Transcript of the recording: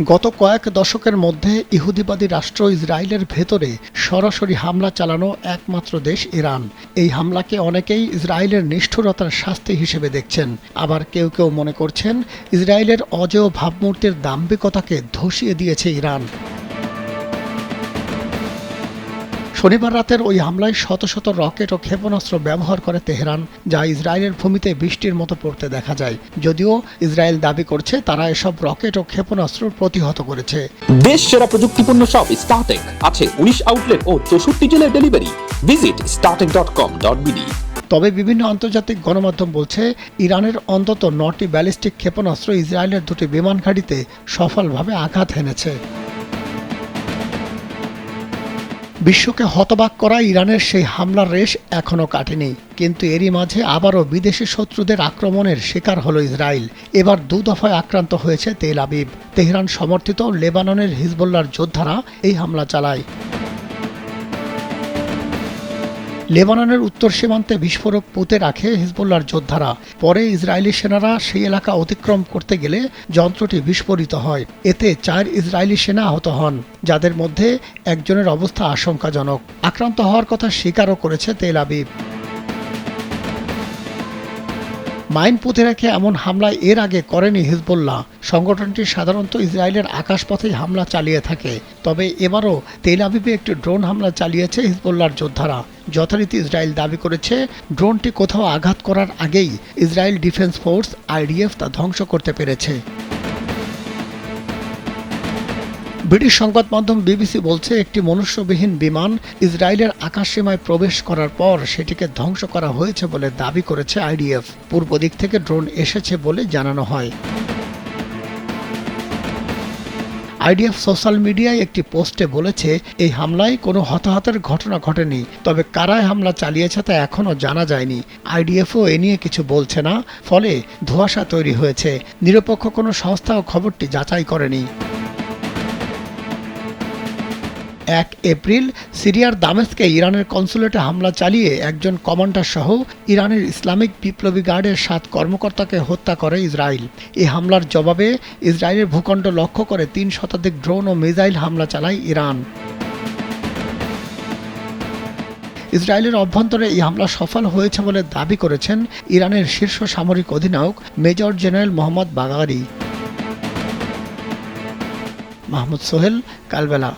গত কয়েক দশকের মধ্যে ইহুদিবাদী রাষ্ট্র ইসরায়েলের ভেতরে সরাসরি হামলা চালানো একমাত্র দেশ ইরান। এই হামলাকে অনেকেই ইসরায়েলের নিষ্ঠুরতার শাস্তি হিসেবে দেখছেন। আবার কেউ কেউ মনে করছেন, ইসরায়েলের অজেয় ভাবমূর্তির দাম্ভিকতাকে ধসিয়ে দিয়েছে ইরান। শনিবার রাতের ওই হামলায় শত শত রকেট ও ক্ষেপণাস্ত্র ব্যবহার করে তেহরান যা ইসরায়েলের ভূমিতে বৃষ্টির মতো পড়তে দেখা যায়। যদিও ইসরায়েল দাবি করছে তারা এসব রকেট ও ক্ষেপণাস্ত্র প্রতিহত করেছে। দেশ সেরা প্রযুক্তিপূর্ণ সব স্টার্টেক আছে উনিশ আউটলেট ও চৌষট্টি জেলায় delivery visit Startech dot com dot BD তবে বিভিন্ন আন্তর্জাতিক গণমাধ্যম বলছে ইরানের অন্তত নটি ব্যালিস্টিক ক্ষেপণাস্ত্র ইসরায়েলের দুটি বিমান ঘাঁটিতে সফলভাবে আঘাত হেনেছে। বিশ্বকে হতবাক করা ইরানের সেই হামলার রেশ এখনও কাটেনি। কিন্তু এরই মাঝে আবারও বিদেশি শত্রুদের আক্রমণের শিকার হল ইসরায়েল। এবার দু দফায় আক্রান্ত হয়েছে তেল আবিব। তেহরান সমর্থিত লেবাননের হিজবুল্লার যোদ্ধারা এই হামলা চালায়। লেবাননের উত্তর সীমান্তে বিস্ফোরক পুঁতে রাখে হিজবুল্লার যোদ্ধারা। পরে ইসরায়েলি সেনারা সেই এলাকা অতিক্রম করতে গেলে যন্ত্রটি বিস্ফোরিত হয়। এতে চার ইসরায়েলি সেনা আহত হন, যাদের মধ্যে একজনের অবস্থা আশঙ্কাজনক। আক্রান্ত হওয়ার কথা স্বীকারও করেছে তেল আবিব। মাইন পুঁতে রেখে এমন হামলা এর আগে করেনি হিজবুল্লাহ। সংগঠনটি সাধারণত ইসরায়েলের আকাশপথেই হামলা চালিয়ে থাকে। তবে এবারও তেল আবিবে একটি ড্রোন হামলা চালিয়েছে হিজবুল্লাহর যোদ্ধারা। যথারীতি ইসরায়েল দাবি করেছে, ড্রোনটি কোথাও আঘাত করার আগেই ইসরায়েল ডিফেন্স ফোর্স আইডিএফ তা ধ্বংস করতে পেরেছে। ব্রিটিশ সংবাদ মাধ্যম বিবিসি বলছে, একটি মনুষ্যবিহীন বিমান ইসরায়েলের আকাশসীমায় প্রবেশ করার পর সেটিকে ধ্বংস করা হয়েছে বলে দাবি করেছে আইডিএফ। পূর্ব দিক থেকে ড্রোন এসেছে বলে জানানো হয়। আইডিএফ সোশ্যাল মিডিয়ায় একটি পোস্টে বলেছে, এই হামলায় কোনো হতাহতের ঘটনা ঘটেনি, তবে কারায় হামলা চালিয়েছে তা এখনও জানা যায়নি। আইডিএফও এ নিয়ে কিছু বলছে না, ফলে ধোঁয়াশা তৈরি হয়েছে। নিরপেক্ষ কোনো সংস্থাও খবরটি যাচাই করেনি। এক এপ্রিল সিরিয়ার দামেস্কে ইরানের কনসুলেটে হামলা চালিয়ে একজন কমান্ডার সহ ইরানের ইসলামিক বিপ্লবী গার্ডের সাত কর্মকর্তাকে হত্যা করে ইসরায়েল। এই হামলার জবাবে ইসরায়েলের ভূখণ্ড লক্ষ্য করে তিন শতাধিক ড্রোন ও মিসাইল হামলা চালায় ইরান। ইসরায়েলের অভ্যন্তরে এই হামলা সফল হয়েছে বলে দাবি করেছেন ইরানের শীর্ষ সামরিক অধিনায়ক major general Mohammad Bagheri. Mahmud Sohel, Kalbela.